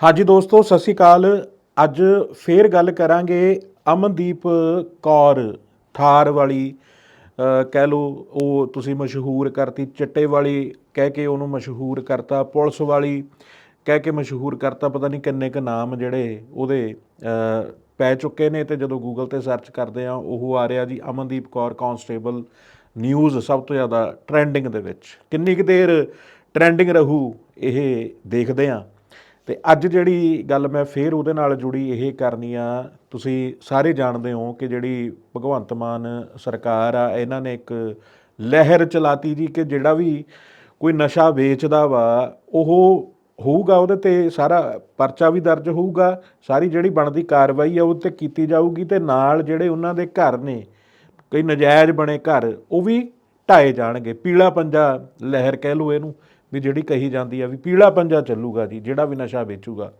ਹਾਂਜੀ ਦੋਸਤੋ, ਸਤਿ ਸ਼੍ਰੀ ਅਕਾਲ। ਅੱਜ ਫੇਰ ਗੱਲ ਕਰਾਂਗੇ ਅਮਨਦੀਪ ਕੌਰ ਥਾਰ ਵਾਲੀ। ਕਹਿ ਲਓ ਉਹ ਤੁਸੀਂ ਮਸ਼ਹੂਰ ਕਰਤੀ, ਚਿੱਟੇ ਵਾਲੀ, ਕਹਿ ਕੇ ਉਹਨੂੰ ਮਸ਼ਹੂਰ ਕਰਤਾ, ਪੁਲਿਸ ਵਾਲੀ, ਕਹਿ ਕੇ ਮਸ਼ਹੂਰ ਕਰਤਾ, ਪਤਾ ਨਹੀਂ ਕਿੰਨੇ ਕ ਨਾਮ ਜਿਹੜੇ ਉਹਦੇ ਪੈ ਚੁੱਕੇ ਨੇ ਤੇ ਜਦੋਂ ਗੂਗਲ ਤੇ ਸਰਚ ਕਰਦੇ ਆ, ਉਹ ਆ ਰਿਹਾ ਜੀ ਅਮਨਦੀਪ ਕੌਰ ਕਾਂਸਟੇਬਲ ਨਿਊਜ਼, ਸਭ ਤੋਂ ਜ਼ਿਆਦਾ ਟ੍ਰੈਂਡਿੰਗ ਦੇ ਵਿੱਚ। ਕਿੰਨੀ ਕੁ ਦੇਰ ਟ੍ਰੈਂਡਿੰਗ ਰਹੂ, ਇਹ ਦੇਖਦੇ ਆ। ਤੇ ਅੱਜ ਜਿਹੜੀ ਗੱਲ ਮੈਂ ਫੇਰ ਉਹਦੇ ਨਾਲ ਜੁੜੀ ਇਹ ਕਰਨੀ ਆ, ਤੁਸੀਂ ਸਾਰੇ ਜਾਣਦੇ ਹੋ ਕਿ ਜਿਹੜੀ ਭਗਵੰਤ ਮਾਨ ਸਰਕਾਰ ਆ, ਇਹਨਾਂ ਨੇ ਇੱਕ ਲਹਿਰ ਚਲਾਤੀ ਜੀ ਕਿ ਜਿਹੜਾ ਵੀ ਕੋਈ ਨਸ਼ਾ ਵੇਚਦਾ ਵਾ, ਉਹ ਹੋਊਗਾ ਉਹਦੇ ਤੇ ਸਾਰਾ ਪਰਚਾ ਵੀ ਦਰਜ ਹੋਊਗਾ, ਸਾਰੀ ਜਿਹੜੀ ਬਣਦੀ ਕਾਰਵਾਈ ਆ ਉਹ ਤੇ ਕੀਤੀ ਜਾਊਗੀ ਤੇ ਨਾਲ ਜਿਹੜੇ ਉਹਨਾਂ ਦੇ ਘਰ ਨੇ, ਕਈ ਨਜਾਇਜ਼ ਬਣੇ ਘਰ, ਉਹ ਵੀ ਢਾਏ ਜਾਣਗੇ, ਪੀਲਾ ਪੰਜਾ ਲਹਿਰ ਕਹਿ ਲਓ ਇਹਨੂੰ। ਵੀ ਜਿਹੜੀ ਕਹੀ ਜਾਂਦੀ ਆ ਵੀ ਪੀਲਾ ਪੰਜਾ ਚੱਲੂਗਾ ਜੀ, ਜਿਹੜਾ ਵੀ ਨਸ਼ਾ ਵੇਚੂਗਾ।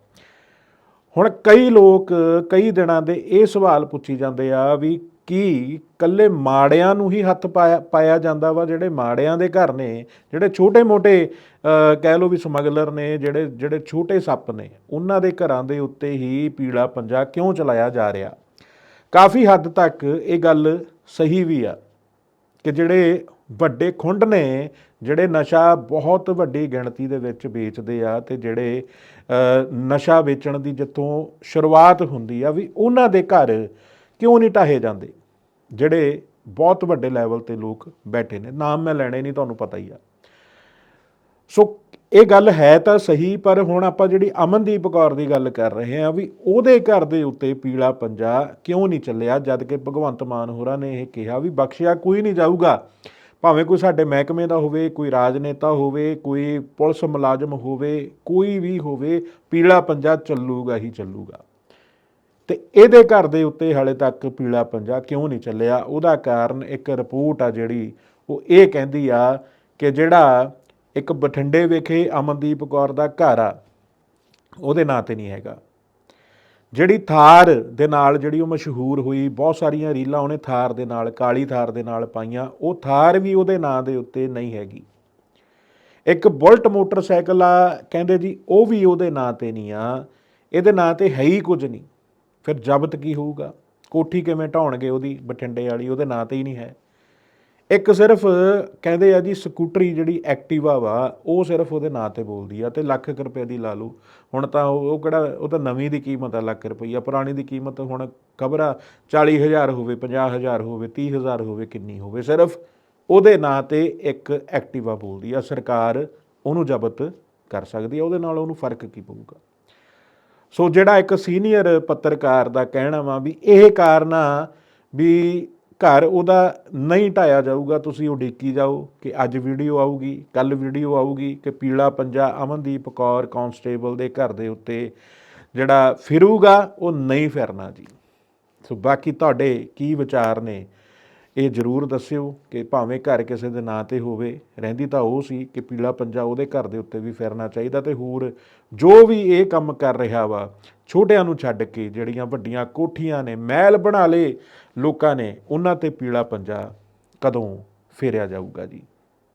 ਹੁਣ ਕਈ ਲੋਕ ਕਈ ਦਿਨਾਂ ਦੇ ਇਹ ਸਵਾਲ ਪੁੱਛੀ ਜਾਂਦੇ ਆ ਵੀ ਕੀ ਕੱਲੇ ਮਾੜਿਆਂ ਨੂੰ ਹੀ ਹੱਥ ਪਾਇਆ ਪਾਇਆ ਜਾਂਦਾ ਵਾ, ਜਿਹੜੇ ਮਾੜਿਆਂ ਦੇ ਘਰ ਨੇ, ਜਿਹੜੇ ਛੋਟੇ-ਮੋਟੇ ਕਹਿ ਲਓ ਵੀ ਸਮਗਲਰ ਨੇ, ਜਿਹੜੇ ਜਿਹੜੇ ਛੋਟੇ ਸੱਪ ਨੇ, ਉਹਨਾਂ ਦੇ ਘਰਾਂ ਦੇ ਉੱਤੇ ਹੀ ਪੀਲਾ ਪੰਜਾ ਕਿਉਂ ਚਲਾਇਆ ਜਾ ਰਿਹਾ? ਕਾਫੀ ਹੱਦ ਤੱਕ ਇਹ ਗੱਲ ਸਹੀ ਵੀ ਆ ਕਿ ਜਿਹੜੇ ਵੱਡੇ ਖੁੰਡ ਨੇ, ਜਿਹੜੇ ਨਸ਼ਾ ਬਹੁਤ ਵੱਡੀ ਗਿਣਤੀ ਦੇ ਵਿੱਚ ਵੇਚਦੇ ਆ ਤੇ ਜਿਹੜੇ ਨਸ਼ਾ ਵੇਚਣ ਦੀ ਜਿੱਥੋਂ ਸ਼ੁਰੂਆਤ ਹੁੰਦੀ ਆ ਵੀ ਉਹਨਾਂ ਦੇ ਘਰ ਕਿਉਂ ਨਹੀਂ ਢਾਹੇ ਜਾਂਦੇ? ਜਿਹੜੇ ਬਹੁਤ ਵੱਡੇ ਲੈਵਲ ਤੇ ਲੋਕ ਬੈਠੇ ਨੇ। ਨਾਮ ਮੈਂ ਲੈਣੇ ਨਹੀਂ, ਤੁਹਾਨੂੰ ਪਤਾ ਹੀ ਆ। ਸੋ ਇਹ ਗੱਲ ਹੈ ਤਾਂ ਸਹੀ, ਪਰ ਹੁਣ ਆਪਾਂ ਜਿਹੜੀ ਅਮਨਦੀਪ ਕੌਰ ਦੀ ਗੱਲ ਕਰ ਰਹੇ ਹਾਂ ਵੀ ਉਹਦੇ ਘਰ ਦੇ ਉੱਤੇ ਪੀਲਾ ਪੰਜਾ ਕਿਉਂ ਨਹੀਂ ਚੱਲਿਆ, ਜਦ ਕਿ ਭਗਵੰਤ ਮਾਨ ਹੋਰਾਂ ਨੇ ਇਹ ਕਿਹਾ ਵੀ ਬਖਸ਼ਿਆ ਕੋਈ ਨਹੀਂ ਜਾਊਗਾ। ਭਾਵੇਂ ਕੋਈ ਸਾਡੇ ਮਹਿਕਮੇ ਦਾ ਹੋਵੇ, ਕੋਈ ਰਾਜਨੇਤਾ ਹੋਵੇ, ਕੋਈ ਪੁਲਿਸ ਮੁਲਾਜ਼ਮ ਹੋਵੇ, ਕੋਈ ਵੀ ਹੋਵੇ, ਪੀਲਾ ਪੰਜਾ ਚੱਲੂਗਾ ਹੀ ਚੱਲੂਗਾ। ਤੇ ਇਹਦੇ ਘਰ ਦੇ ਉੱਤੇ ਹਾਲੇ ਤੱਕ ਪੀਲਾ ਪੰਜਾ ਕਿਉਂ ਨਹੀਂ ਚੱਲਿਆ? ਉਹਦਾ ਕਾਰਨ ਇੱਕ ਰਿਪੋਰਟ ਆ ਜਿਹੜੀ, ਉਹ ਇਹ ਕਹਿੰਦੀ ਆ ਕਿ ਜਿਹੜਾ ਇੱਕ ਬਠਿੰਡੇ ਵਿਖੇ ਅਮਨਦੀਪ ਕੌਰ ਦਾ ਘਰ ਆ, ਉਹਦੇ ਨਾਂ ਤੇ ਨਹੀਂ ਹੈਗਾ। ਜਿਹੜੀ ਥਾਰ ਦੇ ਨਾਲ ਜਿਹੜੀ ਉਹ ਮਸ਼ਹੂਰ ਹੋਈ, ਬਹੁਤ ਸਾਰੀਆਂ ਰੀਲਾਂ ਉਹਨੇ ਥਾਰ ਦੇ ਨਾਲ, ਕਾਲੀ ਥਾਰ ਦੇ ਨਾਲ ਪਾਈਆਂ। ਉਹ ਥਾਰ ਵੀ ਉਹਦੇ ਨਾਂ ਦੇ ਉੱਤੇ ਨਹੀਂ ਹੈਗੀ। ਇੱਕ ਬੁਲਟ ਮੋਟਰਸਾਈਕਲ ਆ, ਕਹਿੰਦੇ ਜੀ, ਉਹ ਵੀ ਉਹਦੇ ਨਾਂ ਤੇ ਨਹੀਂ ਆ। ਇਹਦੇ ਨਾਂ ਤੇ ਹੈ ਹੀ ਕੁਝ ਨਹੀਂ। ਫਿਰ ਜ਼ਬਤ ਕੀ ਹੋਊਗਾ? ਕੋਠੀ ਕਿਵੇਂ ਢਾਉਣਗੇ ਉਹਦੀ? ਬਠਿੰਡੇ ਵਾਲੀ ਉਹਦੇ ਨਾਂ ਤੇ ਹੀ ਨਹੀਂ ਹੈ। ਇੱਕ ਸਿਰਫ ਕਹਿੰਦੇ ਆ ਜੀ ਸਕੂਟਰੀ ਜਿਹੜੀ ਐਕਟਿਵਾ ਵਾ, ਉਹ ਸਿਰਫ ਉਹਦੇ ਨਾਂ ਤੇ ਬੋਲਦੀ ਆ ਤੇ ਲੱਖ ਕੁ ਰੁਪਏ ਦੀ ਲਾ ਲਓ। ਹੁਣ ਤਾਂ ਉਹ ਉਹ ਕਿਹੜਾ, ਉਹ ਤਾਂ ਨਵੀਂ ਦੀ ਕੀਮਤ ਆ ਲੱਖ ਰੁਪਈਆ, ਪੁਰਾਣੀ ਦੀ ਕੀਮਤ ਹੁਣ ਖਬਰ ਆ 40000 ਹੋਵੇ 50000 ਹੋਵੇ 30000 ਹੋਵੇ, ਕਿੰਨੀ ਹੋਵੇ, ਸਿਰਫ ਉਹਦੇ ਨਾਂ ਤੇ ਇੱਕ ਐਕਟਿਵਾ ਬੋਲਦੀ ਆ, ਸਰਕਾਰ ਉਹਨੂੰ ਜ਼ਬਤ ਕਰ ਸਕਦੀ ਆ, ਉਹਦੇ ਨਾਲ ਉਹਨੂੰ ਫ਼ਰਕ ਕੀ ਪਊਗਾ? ਸੋ ਜਿਹੜਾ ਇੱਕ ਸੀਨੀਅਰ ਪੱਤਰਕਾਰ ਦਾ ਕਹਿਣਾ ਵਾ ਵੀ ਇਹ ਕਾਰਨ ਆ ਵੀ ਘਰ ਉਹਦਾ ਨਹੀਂ ਢਾਇਆ ਜਾਊਗਾ, ਤੁਸੀਂ ਉਡੀਕੀ ਜਾਓ ਕਿ ਅੱਜ ਵੀਡੀਓ ਆਊਗੀ ਕੱਲ ਵੀਡੀਓ ਆਊਗੀ ਕਿ ਪੀਲਾ ਪੰਜਾ ਅਮਨਦੀਪ ਕੌਰ ਕਾਂਸਟੇਬਲ ਦੇ ਘਰ ਦੇ ਉੱਤੇ ਜਿਹੜਾ ਫਿਰੂਗਾ, ਉਹ ਨਹੀਂ ਫਿਰਨਾ ਜੀ। ਸੋ ਬਾਕੀ ਤੁਹਾਡੇ ਕੀ ਵਿਚਾਰ ਨੇ? ਇਹ ਜਰੂਰ ਦੱਸਿਓ ਕਿ ਭਾਵੇਂ ਘਰ ਕਿਸੇ ਦੇ ਨਾਂ ਤੇ ਹੋਵੇ, ਰਹਿੰਦੀ ਤਾਂ ਉਹ ਸੀ ਕਿ ਪੀਲਾ ਪੰਜਾ ਉਹਦੇ ਘਰ ਦੇ ਉੱਤੇ ਵੀ ਫਿਰਨਾ ਚਾਹੀਦਾ ਤੇ ਹੋਰ ਜੋ ਵੀ ਇਹ ਕੰਮ ਕਰ ਰਿਹਾ ਵਾ, ਛੋਟਿਆਂ ਨੂੰ ਛੱਡ ਕੇ ਜਿਹੜੀਆਂ ਵੱਡੀਆਂ ਕੋਠੀਆਂ ਨੇ, ਮਹਿਲ ਬਣਾ ਲਏ ਲੋਕਾਂ ਨੇ, ਉਹਨਾਂ ਤੇ ਪੀਲਾ ਪੰਜਾ ਕਦੋਂ ਫੇਰਿਆ ਜਾਊਗਾ ਜੀ?